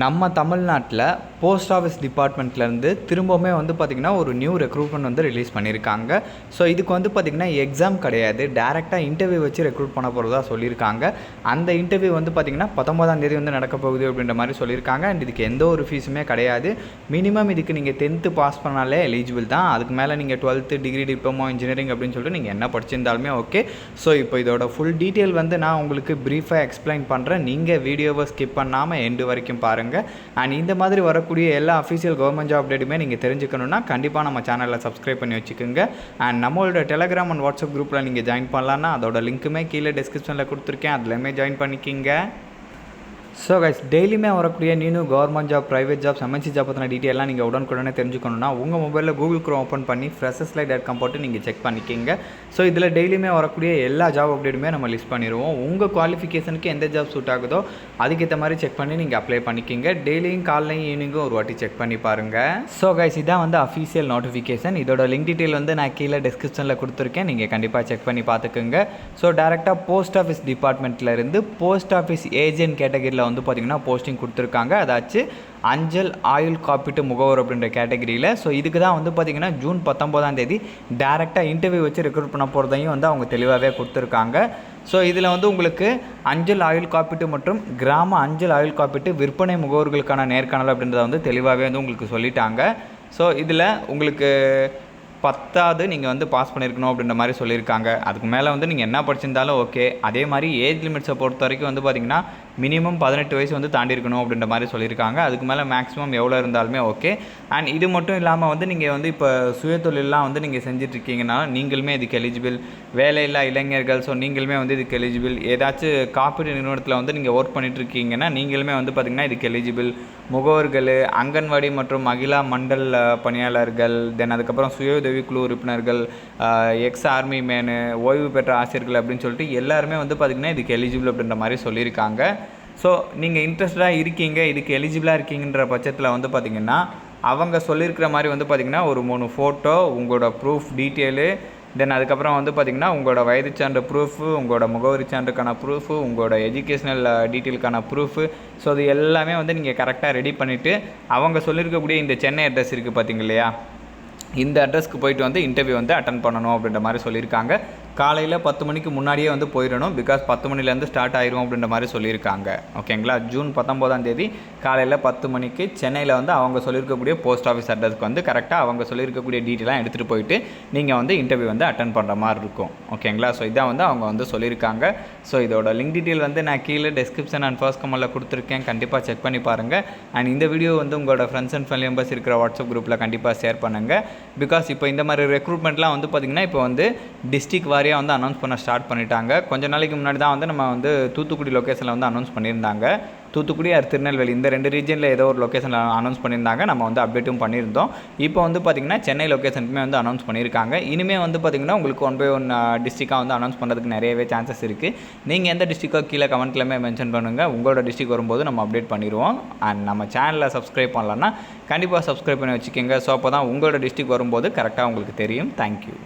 நம்ம தமிழ்நாட்டில் post office டிபார்ட்மெண்ட்லேருந்து திரும்பவுமே வந்து பார்த்திங்கன்னா ஒரு நியூ ரெக்ரூட்மெண்ட் வந்து ரிலீஸ் பண்ணியிருக்காங்க. ஸோ இதுக்கு வந்து பார்த்திங்கன்னா எக்ஸாம் கிடையாது. டேரெக்டாக இன்டர்வியூ வச்சு ரெக்ரூட் பண்ண போகிறதா சொல்லியிருக்காங்க. அந்த இன்டர்வியூ வந்து பார்த்திங்கன்னா பத்தொம்பதாம் தேதி வந்து நடக்க போகுது அப்படின்ற மாதிரி சொல்லியிருக்காங்க. அண்ட் இதுக்கு எந்த ஒரு ஃபீஸுமே கிடையாது. மினிமம் இதுக்கு நீங்கள் டென்த்து பாஸ் பண்ணாலே எலிஜிபிள் தான். அதுக்கு மேலே நீங்கள் டுவெல்த்து டிகிரி டிப்ளமோ இன்ஜினியரிங் அப்படின்னு சொல்லிட்டு நீங்கள் என்ன படிச்சிருந்தாலுமே ஓகே ஸோ இப்போ இதோட ஃபுல் டீட்டெயில் வந்து நான் உங்களுக்கு ப்ரீஃபாக எக்ஸ்பிளைன் பண்ணுறேன் நீங்கள் வீடியோவை ஸ்கிப் பண்ணாமல் எண்டு வரைக்கும் பாருங்கள் அண்ட் இந்த மாதிரி வரக்கூடிய எல்லா அஃபீஷியல் கவர்மெண்ட் ஜாப் அப்டேட்டுமே நீங்கள் தெரிஞ்சுக்கணுன்னா கண்டிப்பாக நம்ம சேனலில் சப்ஸ்கிரைப் பண்ணி வச்சுக்கோங்க. அண்ட் நம்மளோட டெலகிராம் அண்ட் வாட்ஸ்அப் குரூப்பில் நீங்கள் ஜாயின் பண்ணலான்னா அதோட லிங்க்குமே கீழே டிஸ்கிரிப்ஷனில் கொடுத்துருக்கேன். அதுலேயுமே ஜாயின் பண்ணிக்கிங்க. ஸோ கைஸ் டெய்லியுமே வரக்கூடிய new government job private jobs MNC job பற்றின டீட்டெயிலாம் நீங்கள் உடனுக்குடனே தெரிஞ்சுக்கணும்னா உங்கள் மொபைலில் கூகுள் க்ரோம் ஓப்பன் பண்ணி ஃப்ரெஷஸ் லைட் டாட் காம் போட்டு நீங்கள் செக் பண்ணிக்கிங்க. ஸோ இதில் டெய்லியுமே வரக்கூடிய எல்லா ஜாப் அப்டேட்டுமே நம்ம லிஸ்ட் பண்ணிடுவோம் உங்கள் குவாலிஃபிகேஷனுக்கு எந்த ஜாப் சூட் ஆகுதோ அதுக்கேற்ற மாதிரி செக் பண்ணி நீங்கள் அப்ளை பண்ணிக்கிங்க. டெய்லியும் காலையும் ஈவினிங்கும் ஒரு வாட்டி செக் பண்ணி பாருங்கள் ஸோ கைஸ் இதான் வந்து அஃபீஷியல் நோட்டிஃபிகேஷன் இதோட லிங்க் டீட்டெயில் வந்து நான் கீழே டிஸ்கிரிப்ஷனில் கொடுத்துருக்கேன். நீங்கள் கண்டிப்பாக செக் பண்ணி பார்த்துக்குங்க. ஸோ டேரெக்டாக போஸ்ட் ஆஃபீஸ் டிபார்ட்மெண்ட்டில் இருந்து போஸ்ட் ஆஃபீஸ் ஏஜென்ட் கேட்டகரியில் வந்து பார்த்திங்கன்னா போஸ்டிங் கொடுத்துருக்காங்க. அதாச்சு அஞ்சல் ஆயுள் காப்பீட்டு முகவர் அப்படின்ற கேட்டகரியில் ஸோ இதுக்கு தான் வந்து பார்த்திங்கன்னா ஜூன் பத்தொம்போதாம் தேதி டேரெக்டாக இன்டர்வியூ வச்சு ரெக்ரூட் பண்ண போகிறதையும் வந்து அவங்க தெளிவாகவே கொடுத்துருக்காங்க. ஸோ இதில் வந்து உங்களுக்கு அஞ்சல் ஆயுள் காப்பீட்டு மற்றும் கிராம அஞ்சல் ஆயுள் காப்பீட்டு விற்பனை முகவர்களுக்கான நேர்காணல் அப்படின்றத வந்து தெளிவாகவே வந்து உங்களுக்கு சொல்லிட்டாங்க. ஸோ இதில் உங்களுக்கு பத்தாவது நீங்கள் வந்து பாஸ் பண்ணியிருக்கணும் அப்படின்ற மாதிரி சொல்லியிருக்காங்க. அதுக்கு மேலே வந்து நீங்கள் என்ன படிச்சிருந்தாலும் ஓகே அதே மாதிரி ஏஜ் லிமிட்ஸை பொறுத்த வரைக்கும் வந்து பார்த்திங்கன்னா மினிமம் பதினெட்டு வயசு வந்து தாண்டி இருக்கணும் அப்படின்ற மாதிரி சொல்லியிருக்காங்க. அதுக்கு மேலே மேக்ஸிமம் எவ்வளோ இருந்தாலுமே ஓகே அண்ட் இது மட்டும் இல்லாமல் வந்து நீங்கள் வந்து இப்போ சுயதொழிலெலாம் வந்து நீங்கள் செஞ்சிட்ருக்கீங்கன்னா நீங்களுமே இதுக்கு எலிஜிபிள் வேலையில்லா இளைஞர்கள் ஸோ நீங்களுமே வந்து இதுக்கு எலிஜிபிள் ஏதாச்சும் காப்பீடு நிறுவனத்தில் வந்து நீங்கள் ஒர்க் பண்ணிகிட்ருக்கீங்கன்னா நீங்களுமே வந்து பார்த்திங்கன்னா இதுக்கு எலிஜிபிள் முகவர்கள் அங்கன்வாடி மற்றும் மகிழா மண்டல் பணியாளர்கள் தென் அதுக்கப்புறம் சுய உதவிக்குழு உறுப்பினர்கள் எக்ஸ் ஆர்மி மேனு ஓய்வு பெற்ற ஆசிரியர்கள் அப்படின்னு சொல்லிட்டு எல்லாருமே வந்து பார்த்திங்கன்னா இதுக்கு எலிஜிபிள் அப்படின்ற மாதிரி சொல்லியிருக்காங்க. ஸோ நீங்கள் இன்ட்ரெஸ்டாக இருக்கீங்க இதுக்கு எலிஜிபிளாக இருக்கீங்கன்ற பட்சத்தில் வந்து பார்த்திங்கன்னா அவங்க சொல்லியிருக்கிற மாதிரி வந்து பார்த்திங்கன்னா ஒரு மூணு ஃபோட்டோ உங்களோட ப்ரூஃப் டீட்டெயிலு தென் அதுக்கப்புறம் வந்து பார்த்திங்கன்னா உங்களோட வயது சான்று ப்ரூஃபு உங்களோட முகவரி சான்றுக்கான ப்ரூஃபு உங்களோட எஜுகேஷ்னல் டீட்டெயிலுக்கான ப்ரூஃபு ஸோ அது எல்லாமே வந்து நீங்கள் கரெக்டாக ரெடி பண்ணிவிட்டு அவங்க சொல்லியிருக்கக்கூடிய இந்த சென்னை அட்ரஸ் இருக்குது பார்த்தீங்க இல்லையா? இந்த அட்ரஸ்க்கு போயிட்டு வந்து இன்டர்வியூ வந்து அட்டன் பண்ணணும் அப்படின்ற மாதிரி சொல்லியிருக்காங்க காலையில் பத்து மணிக்கு முன்னாடியே வந்து போயிடணும். பிகாஸ் பத்து மணிலேருந்து ஸ்டார்ட் ஆயிரும் அப்படின்ற மாதிரி சொல்லியிருக்காங்க. ஓகேங்களா ஜூன் பத்தொம்போதாம் தேதி காலையில் பத்து மணிக்கு சென்னையில் வந்து அவங்க சொல்லியிருக்கக்கூடிய போஸ்ட் ஆஃபீஸ் அட்ரஸ்க்கு வந்து கரெக்டாக அவங்க சொல்லியிருக்கக்கூடிய டீட்டெயிலாம் எடுத்துகிட்டு போயிட்டு நீங்கள் வந்து இன்டர்வியூ வந்து அட்டன் பண்ணுற மாதிரி இருக்கும். ஓகேங்களா ஸோ இதான் வந்து அவங்க வந்து சொல்லியிருக்காங்க. ஸோ இதோட லிங்க் டீட்டெயில் வந்து நான் கீழே டிஸ்கிரிப்ஷன் அண்ட் ஃபர்ஸ்ட் கமலில் கொடுத்துருக்கேன். கண்டிப்பாக செக் பண்ணி பாருங்கள் அண்ட் இந்த வீடியோ வந்து உங்களோட ஃப்ரெண்ட்ஸ் அண்ட் ஃபேமிலி மெம்பர்ஸ் இருக்கிற வாட்ஸ்அப் குரூப்பில் கண்டிப்பாக ஷேர் பண்ணுங்கள் பிகாஸ் இப்போ இந்த மாதிரி ரெக்ரூட்மெண்ட்லாம் வந்து பார்த்திங்கன்னா இப்போ வந்து டிஸ்ட்ரிக் வாரியாக வந்து அனௌன்ஸ் பண்ண ஸ்டார்ட் பண்ணிட்டாங்க. கொஞ்ச நாளைக்கு முன்னாடி தான் வந்து நம்ம வந்து தூத்துக்குடி லொக்கேஷனில் வந்து அனௌன்ஸ் பண்ணியிருந்தாங்க. தூத்துக்குடி ஆர் திருநெல்வேலி இந்த ரெண்டு ரீஜனில் ஏதோ ஒரு லொக்கேஷனில் அனௌன்ஸ் பண்ணியிருந்தாங்க. நம்ம வந்து அப்டேட்டும் பண்ணியிருந்தோம். இப்போ வந்து பார்த்திங்கன்னா சென்னை லொக்கேஷனுக்குமே வந்து அனௌன்ஸ் பண்ணியிருக்காங்க. இனிமேல் வந்து பார்த்திங்கன்னா உங்களுக்கு ஒன் பை ஒன் டிஸ்ட்ரிக்டாக வந்து அனௌன்ஸ் பண்ணுறதுக்கு நிறையவே சான்சஸ் இருக்குது நீங்கள் எந்த டிஸ்ட்ரிக்கோ கீழே கமெண்ட்லையுமே மென்ஷன் பண்ணுங்கள் உங்களோட டிஸ்ட்ரிக் வரும்போது நம்ம அப்டேட் பண்ணிடுவோம். அண்ட் நம்ம சேனலில் சப்ஸ்கிரைப் பண்ணலன்னா கண்டிப்பாக சப்ஸ்கிரைப் பண்ணி வச்சுக்கோங்க. ஸோ அப்போ தான் உங்களோட டிஸ்ட்ரிக் வரும்போது கரெக்டாக உங்களுக்கு தெரியும். தேங்க்யூ